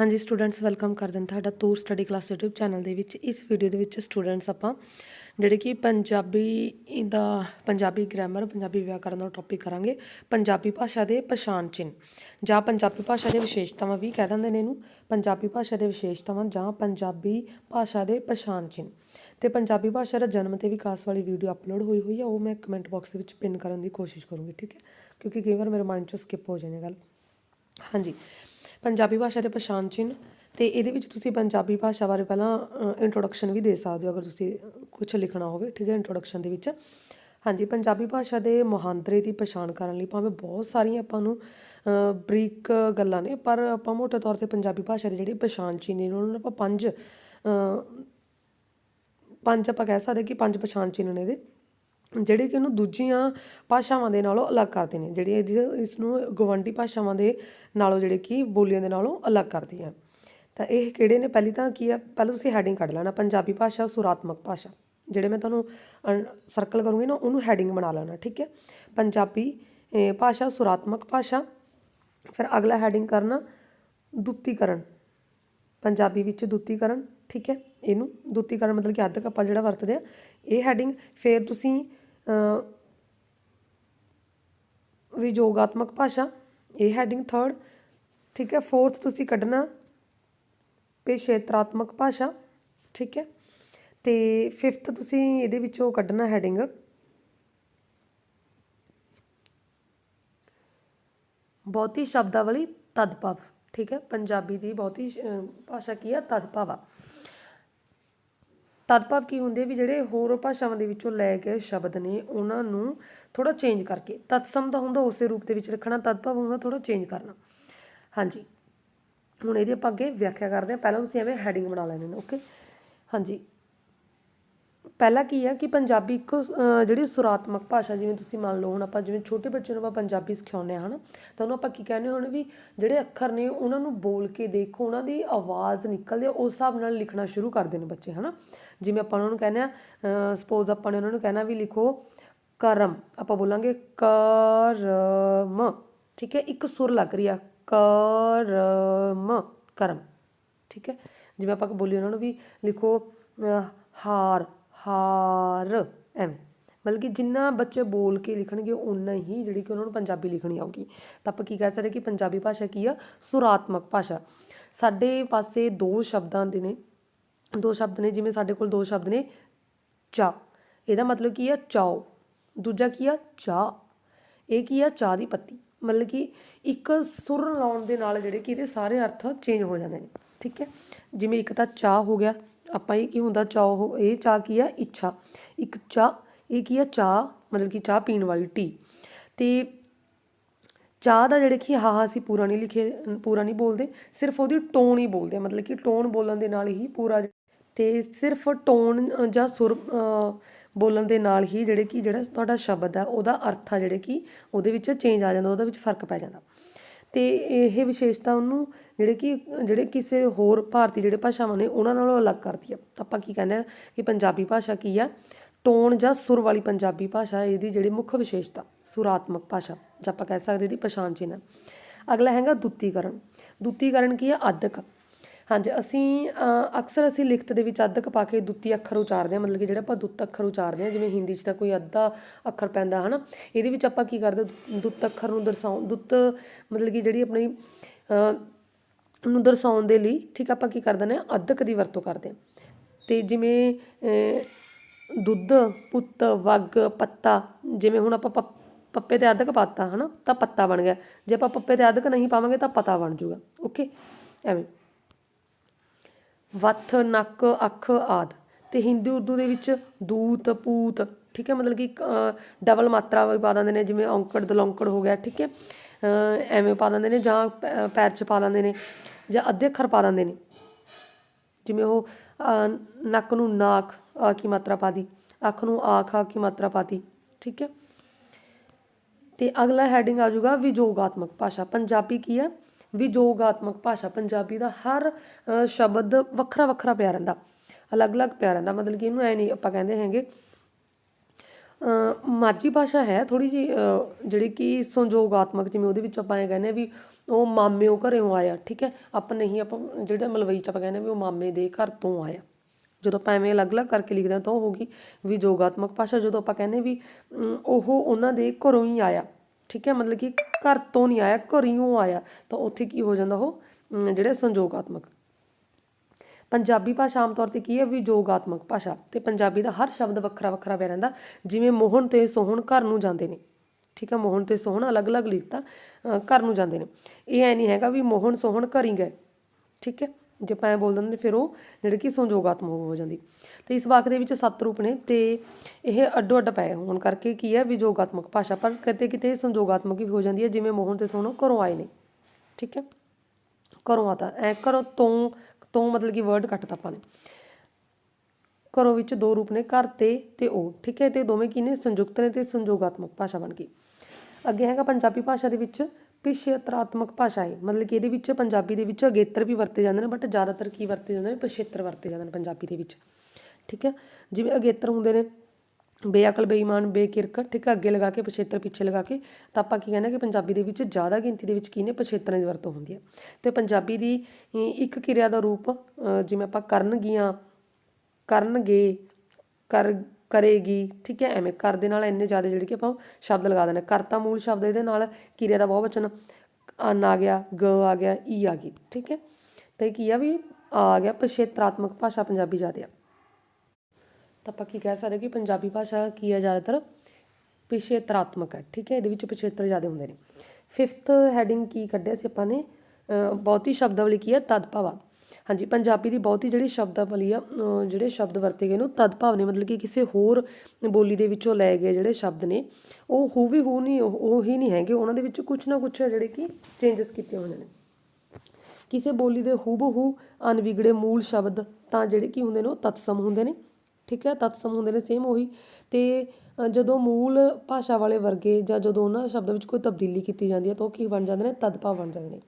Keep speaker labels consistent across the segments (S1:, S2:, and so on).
S1: ਹਾਂਜੀ students welcome ਕਰਦੇ ਹਾਂ ਤੁਹਾਡਾ Toor study class YouTube channel ਦੇ ਵਿੱਚ। ਇਸ ਵੀਡੀਓ ਦੇ ਵਿੱਚ ਸਟੂਡੈਂਟਸ ਆਪਾਂ ਜਿਹੜੇ ਕਿ ਪੰਜਾਬੀ ਦਾ, ਪੰਜਾਬੀ ਗ੍ਰਾਮਰ ਪੰਜਾਬੀ ਵਿਆਕਰਨ ਦਾ ਟੌਪਿਕ ਕਰਾਂਗੇ। ਪੰਜਾਬੀ ਭਾਸ਼ਾ ਦੇ ਪਛਾਣ ਚਿੰਨ੍ਹ ਜਾਂ ਪੰਜਾਬੀ ਭਾਸ਼ਾ ਦੇ ਵਿਸ਼ੇਸ਼ਤਾਵਾਂ ਵੀ ਕਹਿ ਦਿੰਦੇ ਨੇ ਇਹਨੂੰ। ਪੰਜਾਬੀ ਭਾਸ਼ਾ ਦੇ ਵਿਸ਼ੇਸ਼ਤਾਵਾਂ ਜਾਂ ਪੰਜਾਬੀ ਭਾਸ਼ਾ ਦੇ ਪਛਾਣ ਚਿੰਨ੍ਹ। ਤੇ ਪੰਜਾਬੀ ਭਾਸ਼ਾ ਦਾ ਜਨਮ ਤੇ ਵਿਕਾਸ ਵਾਲੀ ਵੀਡੀਓ ਅਪਲੋਡ ਹੋਈ ਹੋਈ ਹੈ ਉਹ ਮੈਂ ਕਮੈਂਟ ਬਾਕਸ ਦੇ ਵਿੱਚ ਪਿਨ ਕਰਨ ਦੀ ਕੋਸ਼ਿਸ਼ ਕਰੂੰਗੀ, ਠੀਕ ਹੈ? ਕਿਉਂਕਿ ਕਈ ਵਾਰ ਮੇਰੇ ਮਾਈਂਡ ਚੋਂ ਸਕਿਪ ਹੋ ਜਾਂਦੀ ਗੱਲ। ਹਾਂਜੀ। ਪੰਜਾਬੀ ਭਾਸ਼ਾ ਦੇ ਪਛਾਣ ਚਿੰਨ੍ਹ ਅਤੇ ਇਹਦੇ ਵਿੱਚ ਤੁਸੀਂ ਪੰਜਾਬੀ ਭਾਸ਼ਾ ਬਾਰੇ ਪਹਿਲਾਂ ਇੰਟਰੋਡਕਸ਼ਨ ਵੀ ਦੇ ਸਕਦੇ ਹੋ, ਅਗਰ ਤੁਸੀਂ ਕੁਛ ਲਿਖਣਾ ਹੋਵੇ, ਠੀਕ ਹੈ ਇੰਟਰੋਡਕਸ਼ਨ ਦੇ ਵਿੱਚ। ਹਾਂਜੀ, ਪੰਜਾਬੀ ਭਾਸ਼ਾ ਦੇ ਮੁਹਾਂਦਰੇ ਦੀ ਪਛਾਣ ਕਰਨ ਲਈ ਭਾਵੇਂ ਬਹੁਤ ਸਾਰੀਆਂ ਆਪਾਂ ਨੂੰ ਬਰੀਕ ਗੱਲਾਂ ਨੇ, ਪਰ ਆਪਾਂ ਮੋਟੇ ਤੌਰ ਤੇ ਪੰਜਾਬੀ ਭਾਸ਼ਾ ਦੇ ਜਿਹੜੇ ਪਛਾਣ ਚਿੰਨ੍ਹ ਨੇ, ਉਹਨਾਂ ਨੂੰ ਆਪਾਂ ਪੰਜ ਪੰਜ ਆਪਾਂ ਕਹਿ ਸਕਦੇ ਕਿ ਪੰਜ ਪਛਾਣ ਚਿੰਨ੍ਹ ਨੇ ਇਹਦੇ। ਜਿਹੜੇ ਕਿ ਉਹਨੂੰ ਦੂਜੀਆਂ ਭਾਸ਼ਾਵਾਂ ਦੇ ਨਾਲੋਂ ਅਲੱਗ ਕਰਦੇ ਨੇ, ਜਿਹੜੀ ਇਹਦੀ ਇਸ ਨੂੰ ਗਵੰਡੀ ਭਾਸ਼ਾਵਾਂ ਦੇ ਨਾਲੋਂ ਜਿਹੜੇ ਕਿ ਬੋਲੀਆਂ ਦੇ ਨਾਲੋਂ ਅਲੱਗ ਕਰਦੀ ਹੈ ਤਾਂ ਇਹ ਕਿਹੜੇ ਨੇ? ਪਹਿਲੀ ਤਾਂ ਕੀ ਹੈ ਪਹਿਲਾਂ ਤੁਸੀਂ ਹੈਡਿੰਗ ਕੱਢ ਲੈਣਾ, ਪੰਜਾਬੀ ਭਾਸ਼ਾ, ਸੁਰਾਤਮਕ ਭਾਸ਼ਾ। ਜਿਹੜੇ ਮੈਂ ਤੁਹਾਨੂੰ ਸਰਕਲ ਕਰੂੰਗੀ ਨਾ, ਉਹਨੂੰ ਹੈਡਿੰਗ ਬਣਾ ਲੈਣਾ, ਠੀਕ ਹੈ? ਪੰਜਾਬੀ ਭਾਸ਼ਾ, ਸੁਰਾਤਮਕ ਭਾਸ਼ਾ। ਫਿਰ ਅਗਲਾ ਹੈਡਿੰਗ ਕਰਨਾ, ਦੁੱਤੀਕਰਨ। ਪੰਜਾਬੀ ਵਿੱਚ ਦੁੱਤੀਕਰਨ, ਠੀਕ ਹੈ? ਇਹਨੂੰ ਦੁੱਤੀਕਰਨ ਮਤਲਬ ਕਿ ਅੱਧਕ ਆਪਾਂ ਜਿਹੜਾ ਵਰਤਦੇ ਆ, ਇਹ ਹੈਡਿੰਗ ਫਿਰ ਤੁਸੀਂ ਅ, ਵਿਜੋਗਾਤਮਕ ਭਾਸ਼ਾ ਇਹ ਹੈਡਿੰਗ ਥਰਡ ਠੀਕ ਹੈ? ਫੋਰਥ ਤੁਸੀਂ ਕੱਢਣਾ ਪੇਸ਼ੇਤਰਾਤਮਕ ਭਾਸ਼ਾ ਠੀਕ ਹੈ? ਤੇ ਫਿਫਥ ਤੁਸੀਂ ਇਹਦੇ ਵਿੱਚੋਂ ਕੱਢਣਾ ਹੈਡਿੰਗ ਬਹੁਤੀ ਸ਼ਬਦਾਵਲੀ ਤਦਭਵ ਠੀਕ ਹੈ? ਪੰਜਾਬੀ ਦੀ ਬਹੁਤੀ ਭਾਸ਼ਾ ਕੀ ਆ? ਤਦਭਵ ਆ। ਤਦਭਾਵ ਕੀ ਹੁੰਦੇ ਵੀ ਜਿਹੜੇ ਹੋਰ ਭਾਸ਼ਾਵਾਂ ਦੇ ਵਿੱਚੋਂ ਲੈ ਗਏ ਸ਼ਬਦ ਨੇ, ਉਹਨਾਂ ਨੂੰ ਥੋੜਾ ਚੇਂਜ ਕਰਕੇ, ਤਤਸਮ ਦਾ ਹੁੰਦਾ ਉਸੇ ਰੂਪ ਦੇ ਵਿੱਚ ਰੱਖਣਾ, ਤਦਭਵ ਹੁੰਦਾ ਥੋੜਾ ਚੇਂਜ ਕਰਨਾ। ਹਾਂਜੀ। ਹੁਣ ਇਹਦੀ ਆਪਾਂ ਅੱਗੇ ਵਿਆਖਿਆ ਕਰਦੇ ਹਾਂ। ਪਹਿਲਾਂ ਤੁਸੀਂ ਐਵੇਂ ਹੈਡਿੰਗ ਬਣਾ ਲੈਣੇ ਨੇ ਓਕੇ ਹਾਂਜੀ। ਪਹਿਲਾ ਕੀ ਹੈ ਕਿ ਪੰਜਾਬੀ ਇੱਕ ਜਿਹੜੀ ਸੁਰਾਤਮਕ ਭਾਸ਼ਾ ਜਿਵੇਂ ਤੁਸੀਂ ਮੰਨ ਲਓ, ਹੁਣ ਆਪਾਂ ਜਿਵੇਂ ਛੋਟੇ ਬੱਚੇ ਨੂੰ ਆਪਾਂ ਪੰਜਾਬੀ ਸਿਖਾਉਂਦੇ ਹਾਂ, ਹਨਾ, ਤਾਂ ਉਹਨੂੰ ਆਪਾਂ ਕੀ ਕਹਿੰਦੇ ਹੁਣ ਵੀ ਜਿਹੜੇ ਅੱਖਰ ਨੇ ਉਹਨਾਂ ਨੂੰ ਬੋਲ ਕੇ ਦੇਖੋ, ਉਹਨਾਂ ਦੀ ਆਵਾਜ਼ ਨਿਕਲਦੀ ਆ, ਉਸ ਹਿਸਾਬ ਨਾਲ ਲਿਖਣਾ ਸ਼ੁਰੂ ਕਰਦੇ ਨੇ ਬੱਚੇ, ਹਨਾ। ਜਿਵੇਂ ਆਪਾਂ ਉਹਨਾਂ ਨੂੰ ਕਹਿੰਦੇ ਆ ਸਪੋਜ਼ ਆਪਾਂ ਨੇ ਉਹਨਾਂ ਨੂੰ ਕਹਿਣਾ ਵੀ ਲਿਖੋ, ਕਰਮ, ਆਪਾਂ ਬੋਲਾਂਗੇ ਕਰਮ, ਠੀਕ ਹੈ, ਇੱਕ ਸੁਰ ਲੱਗ ਰਹੀ ਆ, ਕਰਮ ਕਰਮ, ਠੀਕ ਹੈ। ਜਿਵੇਂ ਆਪਾਂ ਬੋਲੀ ਉਹਨਾਂ ਨੂੰ ਵੀ ਲਿਖੋ ਹਾਰ ਹਾਰ, ਐਵੇਂ। ਮਤਲਬ ਕਿ ਜਿੰਨਾ ਬੱਚੇ ਬੋਲ ਕੇ ਲਿਖਣਗੇ ਉਨਾ ਹੀ ਜਿਹੜੀ ਕਿ ਉਹਨਾਂ ਨੂੰ ਪੰਜਾਬੀ ਲਿਖਣੀ ਆਊਗੀ। ਤਾਂ ਆਪਾਂ ਕੀ ਕਹਿ ਸਕਦੇ ਕਿ ਪੰਜਾਬੀ ਭਾਸ਼ਾ ਕੀ ਆ? ਸੁਰਾਤਮਕ ਭਾਸ਼ਾ। ਸਾਡੇ ਪਾਸੇ ਦੋ ਸ਼ਬਦਾਂ ਦੇ ਨੇ। ਦੋ ਸ਼ਬਦ ਨੇ, ਜਿਵੇਂ ਸਾਡੇ ਕੋਲ ਦੋ ਸ਼ਬਦ ਨੇ ਚਾਹ ਇਹਦਾ ਮਤਲਬ ਕੀ ਆ? ਚਾਓ। ਦੂਜਾ ਕੀ ਆ? ਚਾਹ। ਇਹ ਕੀ ਆ? ਚਾਹ ਦੀ ਪੱਤੀ। ਮਤਲਬ ਕਿ ਇੱਕ ਸੁਰ ਲਾਉਣ ਦੇ ਨਾਲ ਜਿਹੜੇ ਕਿ ਇਹਦੇ ਸਾਰੇ ਅਰਥ ਚੇਂਜ ਹੋ ਜਾਂਦੇ ਨੇ। ਠੀਕ ਹੈ? ਜਿਵੇਂ ਇੱਕ ਤਾਂ ਚਾਹ ਹੋ ਗਿਆ। ਆਪਾਂ ਇਹ ਕੀ ਹੁੰਦਾ, ਚਾਹ ਇਹ ਚਾਹ ਕੀ ਹੈ ਇੱਛਾ। ਇੱਕ ਚਾਹ, ਇਹ ਕੀ ਹੈ ਚਾਹ, ਮਤਲਬ ਕਿ ਚਾਹ ਪੀਣ ਵਾਲੀ ਟੀ ਤੇ ਚਾਹ ਦਾ ਜਿਹੜੇ ਕਿ ਹਾਹਾ ਅਸੀਂ ਪੂਰਾ ਨਹੀਂ ਲਿਖੇ, ਪੂਰਾ ਨਹੀਂ ਬੋਲਦੇ, ਸਿਰਫ ਉਹਦੀ ਟੋਨ ਹੀ ਬੋਲਦੇ ਮਤਲਬ ਕਿ ਟੋਨ ਬੋਲਣ ਦੇ ਨਾਲ ਹੀ ਪੂਰਾ ਤੇ ਸਿਰਫ ਟੋਨ ਜਾਂ ਸੁਰ ਬੋਲਣ ਦੇ ਨਾਲ ਹੀ ਜਿਹੜੇ ਕਿ ਜਿਹੜਾ ਤੁਹਾਡਾ ਸ਼ਬਦ ਹੈ ਉਹਦਾ ਅਰਥ ਆ ਜਿਹੜੇ ਕਿ ਉਹਦੇ ਵਿੱਚ ਚੇਂਜ ਆ ਜਾਂਦਾ, ਉਹਦੇ ਵਿੱਚ ਫ਼ਰਕ ਪੈ ਜਾਂਦਾ। ਅਤੇ ਇਹ ਵਿਸ਼ੇਸ਼ਤਾ ਉਹਨੂੰ ਜਿਹੜੇ ਕਿ, ਜਿਹੜੇ ਕਿਸੇ ਹੋਰ ਭਾਰਤੀ ਜਿਹੜੇ ਭਾਸ਼ਾਵਾਂ ਨੇ ਉਹਨਾਂ ਨਾਲੋਂ ਅਲੱਗ ਕਰਦੀ ਆ। ਆਪਾਂ ਕੀ ਕਹਿੰਦੇ ਆ ਕਿ ਪੰਜਾਬੀ ਭਾਸ਼ਾ ਕੀ ਆ? ਟੋਨ ਜਾਂ ਸੁਰ ਵਾਲੀ ਪੰਜਾਬੀ ਭਾਸ਼ਾ ਇਹਦੀ ਜਿਹੜੀ ਮੁੱਖ ਵਿਸ਼ੇਸ਼ਤਾ, ਸੁਰਾਤਮਕ ਭਾਸ਼ਾ, ਜਾਂ ਆਪਾਂ ਕਹਿ ਸਕਦੇ ਇਹਦੀ ਪਛਾਣ ਚਿੰਨ੍ਹ। ਅਗਲਾ ਹੈਗਾ ਦੁੱਤੀਕਰਨ। ਦੁੱਤੀਕਰਨ ਕੀ ਹੈ ਅੱਧਕ ਹਾਂਜੀ, ਅਸੀਂ ਅਕਸਰ ਅਸੀਂ ਲਿਖਤ ਦੇ ਵਿੱਚ ਅੱਧਕ ਪਾ ਕੇ ਦੁੱਤੀ ਅੱਖਰ ਉਚਾਰਦੇ ਹਾਂ, ਮਤਲਬ ਕਿ ਜਿਹੜਾ ਆਪਾਂ ਦੁੱਤ ਅੱਖਰ ਉਚਾਰਦੇ ਹਾਂ, ਜਿਵੇਂ ਹਿੰਦੀ 'ਚ ਤਾਂ ਕੋਈ ਅੱਧਾ ਅੱਖਰ ਪੈਂਦਾ ਹੈ ਨਾ ਇਹਦੇ ਵਿੱਚ ਆਪਾਂ ਕੀ ਕਰਦੇ ਦੁ- ਦੁੱਤ ਅੱਖਰ ਨੂੰ ਦਰਸਾਉ, ਦੁੱਤ ਮਤਲਬ ਕਿ ਜਿਹੜੀ ਆਪਣੀ ਨੂੰ ਦਰਸਾਉਣ ਦੇ ਲਈ, ਠੀਕ ਆਪਾਂ ਕੀ ਕਰ ਦਿੰਦੇ ਹਾਂ ਅੱਧਕ ਦੀ ਵਰਤੋਂ ਕਰਦੇ ਹਾਂ। ਅਤੇ ਜਿਵੇਂ ਦੁੱਧ, ਪੁੱਤ, ਵਗ, ਪੱਤਾ, ਜਿਵੇਂ ਹੁਣ ਆਪਾਂ ਪੱਪੇ ਤੇ ਅੱਧਕ ਪਾਤਾ, ਹਨਾ? ਤਾਂ ਪੱਤਾ ਬਣ ਗਿਆ। ਜੇ ਆਪਾਂ ਪੱਪੇ ਤੇ ਅੱਧਕ ਨਹੀਂ ਪਾਵਾਂਗੇ ਤਾਂ ਪਤਾ ਬਣ ਜਾਊਗਾ ਓਕੇ? ਐਵੇਂ। ਵੱਥ, ਨੱਕ, ਅੱਖ ਆਦ। ਤੇ ਹਿੰਦੀ, ਉਰਦੂ ਦੇ ਵਿੱਚ ਦੂਤ, ਪੂਤ, ਠੀਕ ਹੈ? ਮਤਲਬ ਕਿ ਡਬਲ ਮਾਤਰਾ ਵੀ ਪਾ ਦਿੰਦੇ ਨੇ, ਜਿਵੇਂ ਔਂਕੜ, ਦਲੌਂਕੜ ਹੋ ਗਿਆ, ਠੀਕ ਹੈ? ਐਵੇਂ ਪਾ ਦਿੰਦੇ ਨੇ ਜਾਂ ਪੈ- ਪੈਰ 'ਚ ਪਾ ਦਿੰਦੇ ਨੇ ਜਾਂ ਅੱਧੇ ਅੱਖਰ ਪਾ ਦਿੰਦੇ ਨੇ। ਜਿਵੇਂ ਉਹ ਨੱਕ ਨੂੰ ਨਾਕ ਆ ਕੀ ਮਾਤਰਾ ਪਾ ਦੀ ਅੱਖ ਨੂੰ ਆਖ ਆ ਕੀ ਮਾਤਰਾ ਪਾਤੀ, ਠੀਕ ਹੈ? ਤੇ ਅਗਲਾ ਹੈਡਿੰਗ ਆ ਜਾਊਗਾ ਵਿਜੋਗਾਤਮਕ ਭਾਸ਼ਾ। ਪੰਜਾਬੀ ਕੀ ਵੀ ਯੋਗਾਤਮਕ ਭਾਸ਼ਾ ਪੰਜਾਬੀ ਦਾ ਹਰ ਸ਼ਬਦ ਵੱਖਰਾ ਵੱਖਰਾ ਪਿਆ ਰਹਿੰਦਾ। ਅਲੱਗ-ਅਲੱਗ ਪਿਆ ਰਹਿੰਦਾ। ਮਤਲਬ ਕਿ ਇਹਨੂੰ ਐ ਨਹੀਂ ਆਪਾਂ ਕਹਿੰਦੇ ਹੈਗੇ। ਮਾਝੀ ਭਾਸ਼ਾ ਹੈ ਥੋੜੀ ਜੀ ਜਿਹੜੀ ਕਿ ਸੰਯੋਗਾਤਮਕ ਜਿਵੇਂ ਉਹਦੇ ਵਿੱਚ ਆਪਾਂ ਇਹ ਕਹਿੰਦੇ ਆ ਵੀ ਉਹ ਮਾਮਿਓ ਘਰੋਂ ਆਇਆ, ਠੀਕ ਹੈ? ਆਪਾਂ ਨਹੀਂ, ਆਪਾਂ ਜਿਹੜਾ ਮਲਵਈ ਚ ਆਪਾਂ ਕਹਿੰਦੇ ਵੀ ਉਹ ਮਾਮੇ ਦੇ ਘਰ ਤੋਂ ਆਇਆ। ਜਦੋਂ ਆਪਾਂ ਐਵੇਂ ਅਲੱਗ-ਅਲੱਗ ਕਰਕੇ ਲਿਖਦੇ ਹਾਂ ਤਾਂ ਉਹ ਹੋਗੀ ਵੀ ਯੋਗਾਤਮਕ ਭਾਸ਼ਾ। ਜਦੋਂ ਆਪਾਂ ਕਹਿੰਦੇ ਵੀ ਉਹ ਉਹਨਾਂ ਦੇ ਘਰੋਂ ਹੀ ਆਇਆ। ਠੀਕ ਹੈ, ਮਤਲਬ ਕਿ ਘਰ ਤੋਂ ਨਹੀਂ ਆਇਆ, ਘਰਿਓਂ ਆਇਆ, ਤਾਂ ਉੱਥੇ ਕੀ ਹੋ ਜਾਂਦਾ ਉਹ? ਜਿਹੜੇ ਸੰਯੋਗਾਤਮਕ ਪੰਜਾਬੀ ਭਾਸ਼ਾ ਆਮ ਤੌਰ ਤੇ ਕੀ ਹੈ? ਵੀ ਯੋਗਾਤਮਕ ਭਾਸ਼ਾ। ਤੇ ਪੰਜਾਬੀ ਦਾ ਹਰ ਸ਼ਬਦ ਵੱਖਰਾ ਵੱਖਰਾ ਪਿਆ ਰਹਿੰਦਾ। ਜਿਵੇਂ ਮੋਹਨ ਤੇ ਸੋਹਣ ਘਰ ਨੂੰ ਜਾਂਦੇ ਨੇ। ਠੀਕ ਹੈ, ਮੋਹਨ ਤੇ ਸੋਹਣ ਅਲੱਗ-ਅਲੱਗ ਲਿਖਤਾ ਘਰ ਨੂੰ ਜਾਂਦੇ ਨੇ। ਇਹ ਐ ਨਹੀਂ ਹੈਗਾ ਵੀ ਮੋਹਨ ਸੋਹਣ ਘਰ ਹੀ ਗਏ। ਠੀਕ ਹੈ ਜੇ ਆਪਾਂ ਐਂ ਬੋਲ ਦਿੰਦੇ ਫਿਰ ਉਹ ਜਿਹੜੇ ਕਿ ਸੰਯੋਗਾਤਮਕ ਹੋ ਜਾਂਦੀ। ਤੇ ਇਸ ਵਾਕ ਦੇ ਵਿੱਚ ਸੱਤ ਰੂਪ ਨੇ ਤੇ ਇਹ ਅੱਡੋ ਅੱਡ ਪਏ ਹੋਣ ਕਰਕੇ ਕੀ ਹੈ ਵੀ ਭਾਸ਼ਾ, ਪਰ ਕਿਤੇ ਕਿਤੇ ਸੰਯੋਗਾਤਮਕ ਵੀ ਹੋ ਜਾਂਦੀ ਹੈ, ਜਿਵੇਂ ਮੋਹਨ ਤੇ ਸੋਹਣ ਘਰੋਂ ਆਏ ਨੇ। ਠੀਕ ਹੈ? ਘਰੋਂ ਆਤਾ ਐ, ਘਰੋਂ ਤੋਂ ਤੋਂ ਮਤਲਬ ਕਿ ਵਰਡ ਕੱਟਤਾ ਆਪਾਂ ਨੇ। ਘਰੋਂ ਵਿੱਚ ਦੋ ਰੂਪ ਨੇ, ਘਰ ਤੇ ਤੇ ਉਹ। ਠੀਕ ਹੈ? ਤੇ ਦੋਵੇਂ ਕੀ ਨੇ? ਸੰਯੁਕਤ ਨੇ ਤੇ ਸੰਯੋਗਾਤਮਕ ਭਾਸ਼ਾ ਬਣ ਗਈ। ਅੱਗੇ ਹੈਗਾ ਪੰਜਾਬੀ ਭਾਸ਼ਾ ਦੇ ਵਿੱਚ ਪਿਛੇਤਰਾਤਮਕ ਭਾਸ਼ਾ ਹੈ ਮਤਲਬ ਕਿ ਇਹਦੇ ਵਿੱਚ ਪੰਜਾਬੀ ਦੇ ਵਿੱਚ ਅਗੇਤਰ ਵੀ ਵਰਤੇ ਜਾਂਦੇ ਨੇ ਬਟ ਜ਼ਿਆਦਾਤਰ ਕੀ ਵਰਤੇ ਜਾਂਦੇ ਨੇ? ਪਿਛੇਤਰ ਵਰਤੇ ਜਾਂਦੇ ਨੇ ਪੰਜਾਬੀ ਦੇ ਵਿੱਚ। ਠੀਕ ਹੈ? ਜਿਵੇਂ ਅਗੇਤਰ ਹੁੰਦੇ ਨੇ, ਬੇਅਕਲ, ਬੇਈਮਾਨ, ਬੇਕਿਰਕ, ਠੀਕ ਹੈ? ਅੱਗੇ ਲਗਾ ਕੇ, ਪਿਛੇਤਰ, ਪਿੱਛੇ ਲਗਾ ਕੇ। ਤਾਂ ਆਪਾਂ ਕੀ ਕਹਿੰਦੇ ਕਿ ਪੰਜਾਬੀ ਦੇ ਵਿੱਚ ਜ਼ਿਆਦਾ ਗਿਣਤੀ ਦੇ ਵਿੱਚ ਕੀ ਨੇ? ਪਿਛੇਤਰਾਂ ਦੀ ਵਰਤੋਂ ਹੁੰਦੀ ਹੈ। ਤੇ ਪੰਜਾਬੀ ਦੀ ਇੱਕ ਕਿਰਿਆ ਦਾ ਰੂਪ ਜਿਵੇਂ ਆਪਾਂ ਕਰਨਗੀਆਂ ਕਰਨਗੇ ਕਰ ਕਰੇਗੀ, ਠੀਕ ਹੈ? ਐਵੇਂ ਕਰ ਦੇ ਨਾਲ ਇੰਨੇ ਜ਼ਿਆਦਾ ਜਿਹੜੇ ਕਿ ਆਪਾਂ ਸ਼ਬਦ ਲਗਾ ਦਿੰਦੇ ਹਾਂ। ਕਰਤਾ ਮੂਲ ਸ਼ਬਦ ਇਹਦੇ ਨਾਲ ਕਿਰਿਆ ਦਾ ਬਹੁਤ ਵਚਨ ਅਨ ਆ ਗਿਆ, ਗ ਆ ਗਿਆ, ਈ ਆ ਗਈ, ਠੀਕ ਹੈ? ਤੇ ਕੀ ਆ ਵੀ ਆ ਗਿਆ ਪਿਛੇਤਰਾਤਮਕ ਭਾਸ਼ਾ ਪੰਜਾਬੀ ਜ਼ਿਆਦਾ ਆ। ਤਾਂ ਆਪਾਂ ਕੀ ਕਹਿ ਸਕਦੇ ਕਿ ਪੰਜਾਬੀ ਭਾਸ਼ਾ ਕੀ ਹੈ ਜ਼ਿਆਦਾਤਰ? ਪਿਛੇਤਰਾਤਮਕ ਹੈ, ਠੀਕ ਹੈ? ਇਹਦੇ ਵਿੱਚ ਪਿਛੇਤਰ ਜ਼ਿਆਦਾ ਹੁੰਦੇ ਨੇ। ਫਿਫਥ ਹੈਡਿੰਗ ਕੀ ਕੱਢਿਆ ਸੀ ਆਪਾਂ ਨੇ? ਅਹ ਬਹੁਤੀ ਸ਼ਬਦਾਵਲੀ ਕੀ ਹੈ ਤਦਭਾਵਾ। ਹਾਂਜੀ, ਪੰਜਾਬੀ ਦੀ ਬਹੁਤੀ ਜਿਹੜੀ ਸ਼ਬਦਾਵਲੀ ਆ ਜਿਹੜੇ ਸ਼ਬਦ ਵਰਤੇ ਗਏ ਨੇ, ਉਹ ਤਦਭਾਵ ਨੇ ਮਤਲਬ ਕਿ ਕਿਸੇ ਹੋਰ ਬੋਲੀ ਦੇ ਵਿੱਚੋਂ ਲਏ ਗਏ ਜਿਹੜੇ ਸ਼ਬਦ ਨੇ, ਉਹ ਹੂ ਵੀ ਹੂ ਨਹੀਂ, ਉਹ ਉਹ ਹੀ ਨਹੀਂ ਹੈਗੇ, ਉਹਨਾਂ ਦੇ ਵਿੱਚ ਕੁਝ ਨਾ ਕੁਝ ਜਿਹੜੇ ਕਿ ਚੇਂਜਸ ਕੀਤੇ ਹੋਏ ਨੇ। ਕਿਸੇ ਬੋਲੀ ਦੇ ਹੂਬਹੂ ਅਨਵਿਗੜੇ ਮੂਲ ਸ਼ਬਦ ਤਾਂ ਜਿਹੜੇ ਕੀ ਹੁੰਦੇ ਨੇ, ਉਹ ਤਤਸਮ ਹੁੰਦੇ ਨੇ, ਠੀਕ ਹੈ? ਤਤਸਮ ਹੁੰਦੇ ਨੇ ਸੇਮ ਉਹੀ। ਤੇ ਜਦੋਂ ਮੂਲ ਭਾਸ਼ਾ ਵਾਲੇ ਵਰਗੇ ਜਾਂ ਜਦੋਂ ਉਹਨਾਂ ਸ਼ਬਦਾਂ ਵਿੱਚ ਕੋਈ ਤਬਦੀਲੀ ਕੀਤੀ ਜਾਂਦੀ ਹੈ, ਤਾਂ ਉਹ ਕੀ ਬਣ ਜਾਂਦੇ ਨੇ? ਤਦਭਾਵ ਬਣ ਜਾਂਦੇ ਨੇ।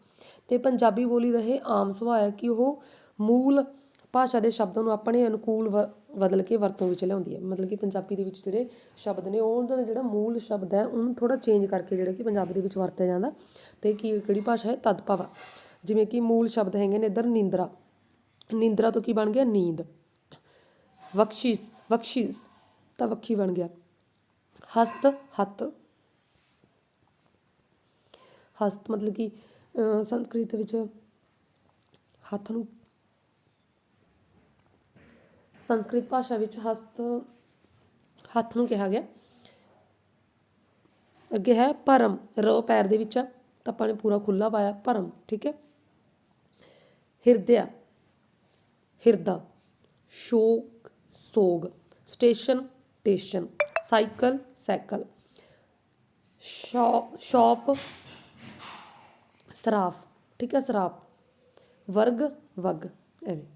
S1: ਤੇ ਪੰਜਾਬੀ ਬੋਲੀ ਦਾ ਇਹ ਆਮ ਸੁਭਾਅ ਹੈ ਕਿ ਉਹ ਮੂਲ ਭਾਸ਼ਾ ਦੇ ਸ਼ਬਦਾਂ ਨੂੰ ਆਪਣੇ ਅਨੁਕੂਲ ਬਦਲ ਕੇ ਵਰਤੋਂ ਵਿੱਚ ਲਿਆਉਂਦੀ ਹੈ। ਮਤਲਬ ਕਿ ਪੰਜਾਬੀ ਦੇ ਵਿੱਚ ਜਿਹੜੇ ਸ਼ਬਦ ਨੇ, ਉਹ ਉਹਨਾਂ ਦਾ ਜਿਹੜਾ ਮੂਲ ਸ਼ਬਦ ਹੈ, ਉਹਨੂੰ ਥੋੜਾ ਚੇਂਜ ਕਰਕੇ ਜਿਹੜਾ ਕਿ ਪੰਜਾਬੀ ਦੇ ਵਿੱਚ ਵਰਤਿਆ ਜਾਂਦਾ ਤੇ ਕੀ, ਕਿਹੜੀ ਭਾਸ਼ਾ ਹੈ? ਤਦਭਾਵ ਜਿਵੇਂ ਕਿ ਮੂਲ ਸ਼ਬਦ ਹੈਗੇ ਨੇ ਇੱਧਰ, ਨਿੰਦਰਾ। ਨਿੰਦਰਾ ਤੋਂ ਕੀ ਬਣ ਗਿਆ? ਨੀਂਦ। ਬਖਸ਼ਿਸ਼ ਬਖਸ਼ਿਸ਼, ਤਾਂ ਵੱਖੀ ਬਣ ਗਿਆ। ਹਸਤ ਹੱਥ ਹਸਤ ਮਤਲਬ ਕਿ ਸੰਸਕ੍ਰਿਤ ਵਿੱਚ ਹੱਥ ਨੂੰ ਸੰਸਕ੍ਰਿਤ ਭਾਸ਼ਾ ਵਿੱਚ ਹਸਤ ਹੱਥ ਨੂੰ ਕਿਹਾ ਗਿਆ। ਅੱਗੇ ਹੈ ਪਰਮ ਰ ਪੈਰ ਦੇ ਵਿੱਚ ਆ ਤਾਂ ਆਪਾਂ ਨੇ ਪੂਰਾ ਖੁੱਲਾ ਪਾਇਆ ਪਰਮ ਠੀਕ ਹੈ। ਹਿਰਦਿਆ, ਹਿਰਦਾ, ਸ਼ੋਕ, ਸੋਗ, ਸਟੇਸ਼ਨ, ਟੇਸ਼ਨ, ਸਾਈਕਲ ਸਾਈਕਲ ਸ਼ੌਪ ਸ਼ੌਪ ਸਰਾਫ, ਠੀਕ ਹੈ ਸਰਾਫ। ਵਰਗ, ਵਗ, ਐਵੇਂ।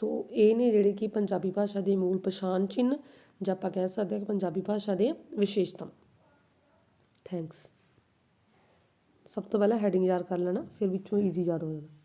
S1: ਸੋ ਇਹ ਨੇ ਜਿਹੜੇ ਕਿ ਪੰਜਾਬੀ ਭਾਸ਼ਾ ਦੇ ਮੂਲ ਪਛਾਣ ਚਿੰਨ੍ਹ, ਜਾਂ ਆਪਾਂ ਕਹਿ ਸਕਦੇ ਹਾਂ ਕਿ ਪੰਜਾਬੀ ਭਾਸ਼ਾ ਦੇ ਵਿਸ਼ੇਸ਼ਤਾ। ਥੈਂਕਸ ਸਭ ਤੋਂ ਪਹਿਲਾਂ ਹੈਡਿੰਗ ਯਾਦ ਕਰ ਲੈਣਾ, ਫਿਰ ਵਿੱਚੋਂ ਈਜ਼ੀ ਯਾਦ ਹੋ ਜਾਣਾ।